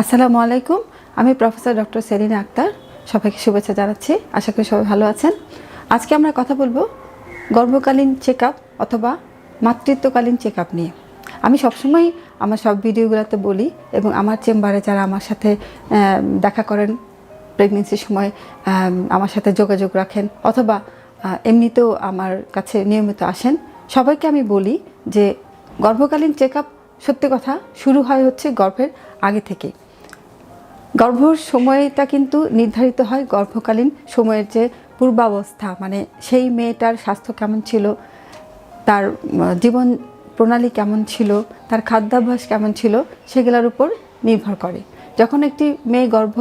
আসসালামু আলাইকুম। আমি প্রফেসর ডক্টর সেলিনা আক্তার। সবাইকে শুভেচ্ছা জানাচ্ছি। আশা করি সবাই ভালো আছেন। আজকে আমরা কথা বলব গর্ভকালীন চেক অথবা মাতৃত্বকালীন চেক নিয়ে। আমি সবসময় আমার সব ভিডিওগুলোতে বলি এবং আমার চেম্বারে যারা আমার সাথে দেখা করেন প্রেগনেন্সির সময় আমার সাথে যোগাযোগ রাখেন অথবা এমনিতেও আমার কাছে নিয়মিত আসেন, সবাইকে আমি বলি যে গর্ভকালীন চেক সত্যি কথা শুরু হয় হচ্ছে গর্ভের আগে থেকে। গর্ভর সময়টা কিন্তু নির্ধারিত হয় গর্ভকালীন সময়ের যে পূর্বাবস্থা মানে সেই মেয়েটার স্বাস্থ্য কেমন ছিল, তার জীবন প্রণালী কেমন ছিল, তার খাদ্যাভ্যাস কেমন ছিল, সেগুলোর উপর নির্ভর করে। যখন একটি মেয়ে গর্ভ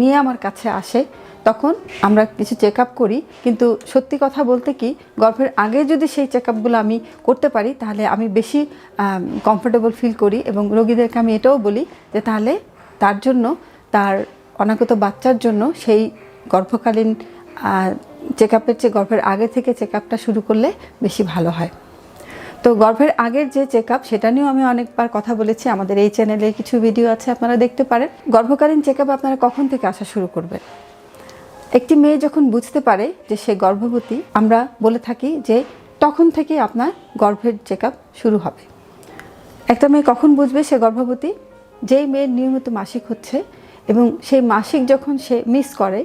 নিয়ে আমার কাছে আসে, তখন আমরা কিছু চেক আপ করি, কিন্তু সত্যি কথা বলতে কি, গর্ভের আগে যদি সেই চেক আপগুলো আমি করতে পারি, তাহলে আমি বেশি কমফোর্টেবল ফিল করি এবং রোগীদেরকে আমি এটাও বলি যে তাহলে তার জন্য তার অনাগত বাচ্চার জন্য সেই গর্ভকালীন চেক আপের চেয়ে গর্ভের আগে থেকে চেক আপটা শুরু করলে বেশি ভালো হয়। তো গর্ভের আগের যে চেক আপ সেটা নিয়েও আমি অনেকবার কথা বলেছি। আমাদের এই চ্যানেলে কিছু ভিডিও আছে, আপনারা দেখতে পারেন। গর্ভকালীন চেক আপ আপনারা কখন থেকে আসা শুরু করবেন? একটি মেয়ে যখন বুঝতে পারে যে সে গর্ভবতী, আমরা বলে থাকি যে তখন থেকে আপনার গর্ভের চেক আপ শুরু হবে। একটা মেয়ে কখন বুঝবে সে গর্ভবতী? যেই মেয়ের নিয়মিত মাসিক হচ্ছে এবং সেই মাসিক যখন সে মিস করে,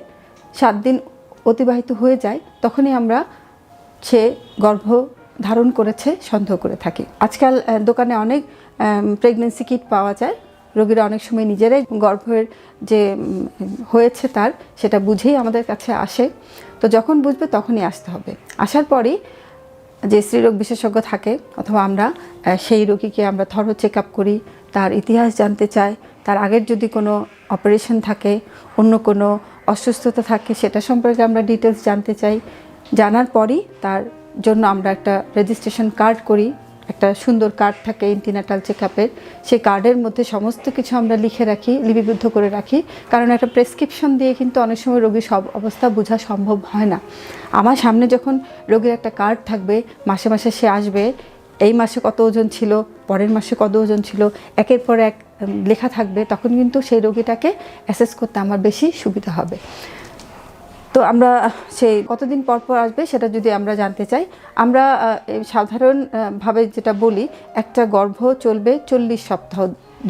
সাত দিন অতিবাহিত হয়ে যায়, তখনই আমরা সে গর্ভ ধারণ করেছে, সন্দেহ করে থাকি। আজকাল দোকানে অনেক প্রেগনেন্সি কিট পাওয়া যায়। রোগীরা অনেক সময় নিজেরাই গর্ভের যে হয়েছে তার, সেটা বুঝেই আমাদের কাছে আসে। তো যখন বুঝবে, তখনই আসতে হবে। আসার পরই যে স্ত্রীরোগ বিশেষজ্ঞ থাকে অথবা আমরা সেই রোগীকে আমরা থরো চেক আপ করি, তার ইতিহাস জানতে চাই, তার আগের যদি কোনো অপারেশন থাকে, অন্য কোনো অসুস্থতা থাকে, সেটা সম্পর্কে আমরা ডিটেলস জানতে চাই। জানার পরই তার জন্য আমরা একটা রেজিস্ট্রেশন কার্ড করি। একটা সুন্দর কার্ড থাকে ইন্টিনাটাল চেক আপের সেই কার্ডের মধ্যে সমস্ত কিছু আমরা লিখে রাখি, লিপিবদ্ধ করে রাখি। কারণ একটা প্রেসক্রিপশন দিয়ে কিন্তু অনেক সময় রোগীর সব অবস্থা বোঝা সম্ভব হয় না। আমার সামনে যখন রোগীর একটা কার্ড থাকবে, মাসে মাসে সে আসবে, এই মাসে কত ওজন ছিল, পরের মাসে কত ওজন ছিল, একের পর এক লেখা থাকবে, তখন কিন্তু সেই রোগীটাকে অ্যাসেস করতে আমার বেশি সুবিধা হবে। তো আমরা সেই কতদিন পর পর আসবে সেটা যদি আমরা জানতে চাই। আমরা সাধারণভাবে যেটা বলি, একটা গর্ভ চলবে চল্লিশ সপ্তাহ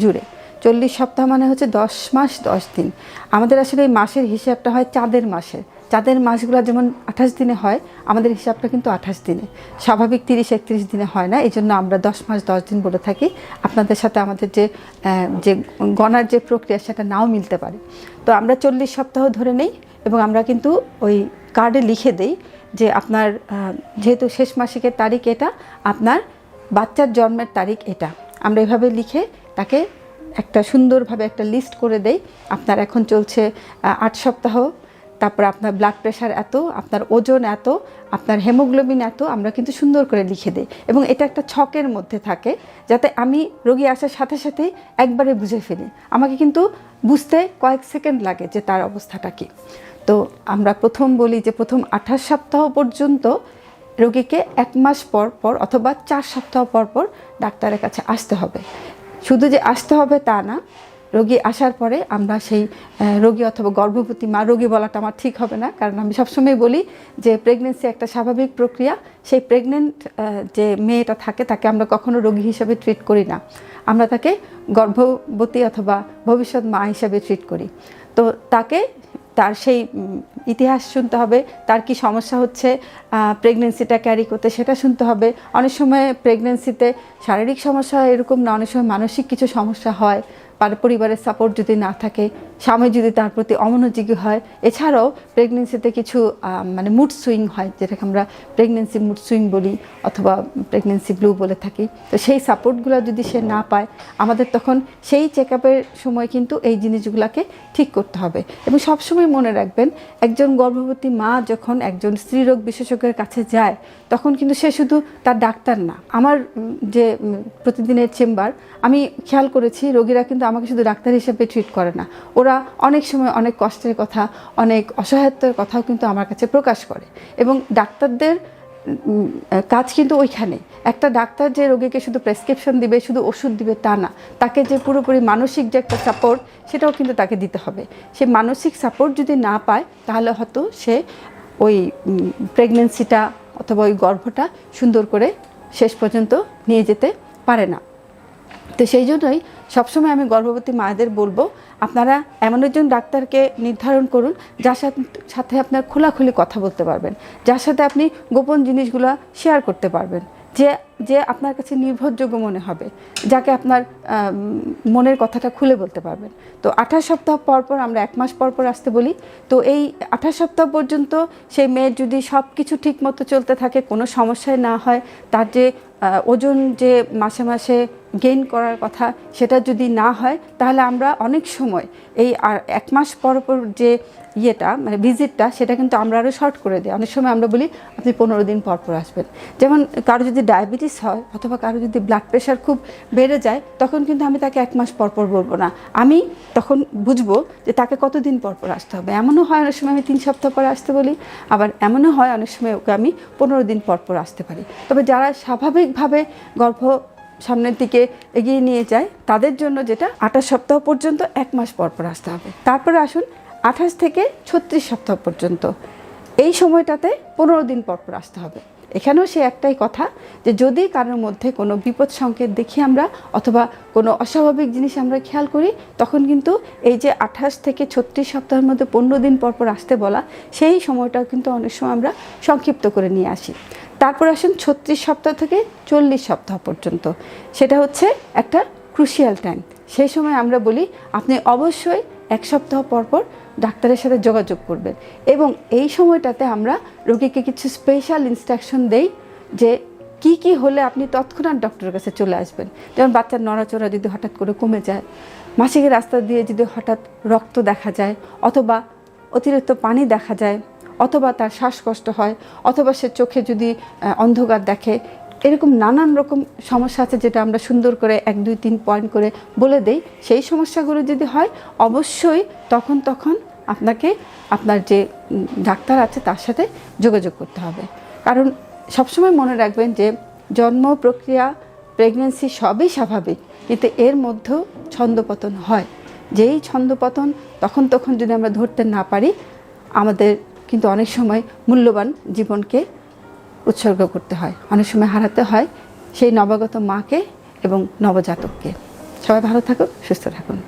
জুড়ে। চল্লিশ সপ্তাহ মানে হচ্ছে দশ মাস, দশ দিন। আমাদের আসলে এই মাসের হিসাবটা হয় চাঁদের মাসের। চাঁদের মাসগুলো যেমন আঠাশ দিনে হয়, আমাদের হিসাবটা কিন্তু আঠাশ দিনে। স্বাভাবিক তিরিশ, একত্রিশ দিনে হয় না এই জন্য আমরা দশ মাস, দশ দিন বলে থাকি। আপনাদের সাথে আমাদের যে যে গণার যে প্রক্রিয়া সেটা নাও মিলতে পারে। তো আমরা চল্লিশ সপ্তাহ ধরে নেই এবং আমরা কিন্তু ওই কার্ডে লিখে দেই যে আপনার যেহেতু শেষ মাসিকের তারিখ এটা, আপনার বাচ্চার জন্মের তারিখ এটা। আমরা এভাবে লিখে তাকে একটা সুন্দরভাবে একটা লিস্ট করে দেই। আপনার এখন চলছে আট সপ্তাহ, তারপর আপনার ব্লাড প্রেশার এত, আপনার ওজন এত, আপনার হেমোগ্লোবিন এত, আমরা কিন্তু সুন্দর করে লিখে দিই। এবং এটা একটা ছকের মধ্যে থাকে, যাতে আমি রোগী আসার সাথে সাথেই একবারে বুঝে ফেলি। আমাকে কিন্তু বুঝতে কয়েক সেকেন্ড লাগে যে তার অবস্থাটা কী। তো আমরা প্রথম বলি যে প্রথম আঠাশ সপ্তাহ পর্যন্ত রোগীকে এক মাস পর পর অথবা চার সপ্তাহ পর পর ডাক্তারের কাছে আসতে হবে। শুধু যে আসতে হবে তা না, রোগী আসার পরে আমরা সেই রোগী অথবা গর্ভবতী মা রোগী বলাটা আমার ঠিক হবে না, কারণ আমি সবসময় বলি যে প্রেগনেন্সি একটা স্বাভাবিক প্রক্রিয়া, সেই প্রেগনেন্ট যে মেয়েটা থাকে তাকে আমরা কখনো রোগী হিসাবে ট্রিট করি না। আমরা তাকে গর্ভবতী অথবা ভবিষ্যৎ মা হিসাবে ট্রিট করি। তো তাকে তার সেই ইতিহাস শুনতে হবে, তার কি সমস্যা হচ্ছে প্রেগনেন্সিটা ক্যারি করতে সেটা শুনতে হবে। অনেক সময় প্রেগনেন্সিতে শারীরিক সমস্যা এরকম না, অনেক সময় মানসিক কিছু সমস্যা হয়। পরিবারের সাপোর্ট যদি না থাকে, স্বামী যদি তার প্রতি অমনোযোগী হয়, এছাড়াও প্রেগনেন্সিতে কিছু মানে মুড সুইং হয়, যেটাকে আমরা প্রেগনেন্সি মুড সুইং বলি অথবা প্রেগনেন্সি ব্লু বলে থাকি, তো সেই সাপোর্টগুলো যদি সে না পায়, আমাদের তখন সেই চেক সময় কিন্তু এই জিনিসগুলোকে ঠিক করতে হবে। এবং সবসময় মনে রাখবেন, একজন গর্ভবতী মা যখন একজন স্ত্রীরোগ বিশেষজ্ঞের কাছে যায়, তখন কিন্তু সে শুধু তার ডাক্তার না। আমার যে প্রতিদিনের চেম্বার আমি খেয়াল করেছি, রোগীরা কিন্তু আমাকে শুধু ডাক্তার হিসেবে ট্রিট করে না। ওরা অনেক সময় অনেক কষ্টের কথা, অনেক অসহায়ত্বের কথাও কিন্তু আমার কাছে প্রকাশ করে। এবং ডাক্তারদের কাজ কিন্তু ওইখানে। একটা ডাক্তার যে রোগীকে শুধু প্রেসক্রিপশন দিবে, শুধু ওষুধ দিবে তা না, তাকে যে পুরোপুরি মানসিক যে একটা সাপোর্ট সেটাও কিন্তু তাকে দিতে হবে। সে মানসিক সাপোর্ট যদি না পায়, তাহলে হয়তো সে ওই প্রেগনেন্সিটা অথবা ওই গর্ভটা সুন্দর করে শেষ পর্যন্ত নিয়ে যেতে পারে না। তো সেই জন্যই সবসময় আমি গর্ভবতী মায়েদের বলব, আপনারা এমন একজন ডাক্তারকে নির্ধারণ করুন, যার সাথে আপনার খোলাখুলি কথা বলতে পারবেন, যার সাথে আপনি গোপন জিনিসগুলো শেয়ার করতে পারবেন, যে যে আপনার কাছে নির্ভরযোগ্য মনে হবে, যাকে আপনার মনের কথাটা খুলে বলতে পারবেন। তো আঠাশ সপ্তাহ পর পর আমরা এক মাস পর পর আসতে বলি, তো এই আঠাশ সপ্তাহ পর্যন্ত সেই মেয়ের যদি সব কিছু ঠিক মতো চলতে থাকে, কোনো সমস্যায় না হয়, তার যে ওজন যে মাসে মাসে গেইন করার কথা সেটা যদি না হয়, তাহলে আমরা অনেক সময় এই আর এক মাস পর পর যে ইয়েটা মানে ভিজিটটা সেটা কিন্তু আমরা আরও শর্ট করে দিই। অনেক সময় আমরা বলি, আপনি পনেরো দিন পর পর আসবেন। যেমন কারও যদি ডায়াবেটিস হয় অথবা কারও যদি ব্লাড প্রেশার খুব বেড়ে যায়, তখন কিন্তু আমি তাকে এক মাস পর পর বলব না। আমি তখন বুঝব যে তাকে কতদিন পর পর আসতে হবে। এমনও হয় অনেক সময় আমি তিন সপ্তাহ পরে আসতে বলি, আবার এমনও হয় অনেক সময় ওকে আমি পনেরো দিন পর পর আসতে পারি। তবে যারা স্বাভাবিকভাবে গর্ভ সামনের দিকে এগিয়ে নিয়ে যায়, তাদের জন্য যেটা আঠাশ সপ্তাহ পর্যন্ত এক মাস পর পর আসতে হবে। তারপরে আসুন আঠাশ থেকে ছত্রিশ সপ্তাহ পর্যন্ত। এই সময়টাতে পনেরো দিন পর পর আসতে হবে। এখানেও সে একটাই কথা যে যদি কারোর মধ্যে কোনো বিপদ সংকেত দেখি আমরা অথবা কোনো অস্বাভাবিক জিনিস আমরা খেয়াল করি, তখন কিন্তু এই যে আঠাশ থেকে ছত্রিশ সপ্তাহের মধ্যে পনেরো দিন পর পর আসতে বলা, সেই সময়টাও কিন্তু অনেক সময় আমরা সংক্ষিপ্ত করে নিয়ে আসি। তারপর আসুন ছত্রিশ সপ্তাহ থেকে চল্লিশ সপ্তাহ পর্যন্ত। সেটা হচ্ছে একটা ক্রুশিয়াল টাইম সেই সময় আমরা বলি, আপনি অবশ্যই এক সপ্তাহ পর পর ডাক্তারের সাথে যোগাযোগ করবেন। এবং এই সময়টাতে আমরা রোগীকে কিছু স্পেশাল ইনস্ট্রাকশন দেই যে কি কি হলে আপনি তৎক্ষণাৎ ডক্টরের কাছে চলে আসবেন। যেমন বাচ্চার নড়াচড়া যদি হঠাৎ করে কমে যায়, মাসিকের রাস্তা দিয়ে যদি হঠাৎ রক্ত দেখা যায়, অথবা অতিরিক্ত পানি দেখা যায় অথবা তার শ্বাসকষ্ট হয়, অথবা সে চোখে যদি অন্ধকার দেখে, এরকম নানান রকম সমস্যা আছে যেটা আমরা সুন্দর করে এক, দুই, তিন পয়েন্ট করে বলে দেই। সেই সমস্যাগুলো যদি হয়, অবশ্যই তখন তখন আপনাকে আপনার যে ডাক্তার আছে তার সাথে যোগাযোগ করতে হবে। কারণ সবসময় মনে রাখবেন যে, জন্ম প্রক্রিয়া প্রেগনেন্সি সবই স্বাভাবিক, কিন্তু এর মধ্যেও ছন্দপতন হয়। যেই ছন্দপতন তখন তখন যদি আমরা ধরতে না পারি, আমাদের কিন্তু অনেক সময় মূল্যবান জীবনকে উৎসর্গ করতে হয়। অনেক সময় হারাতে হয় সেই নবাগত মাকে এবং নবজাতককে। সবাই ভালো থাকুক, সুস্থ থাকুন।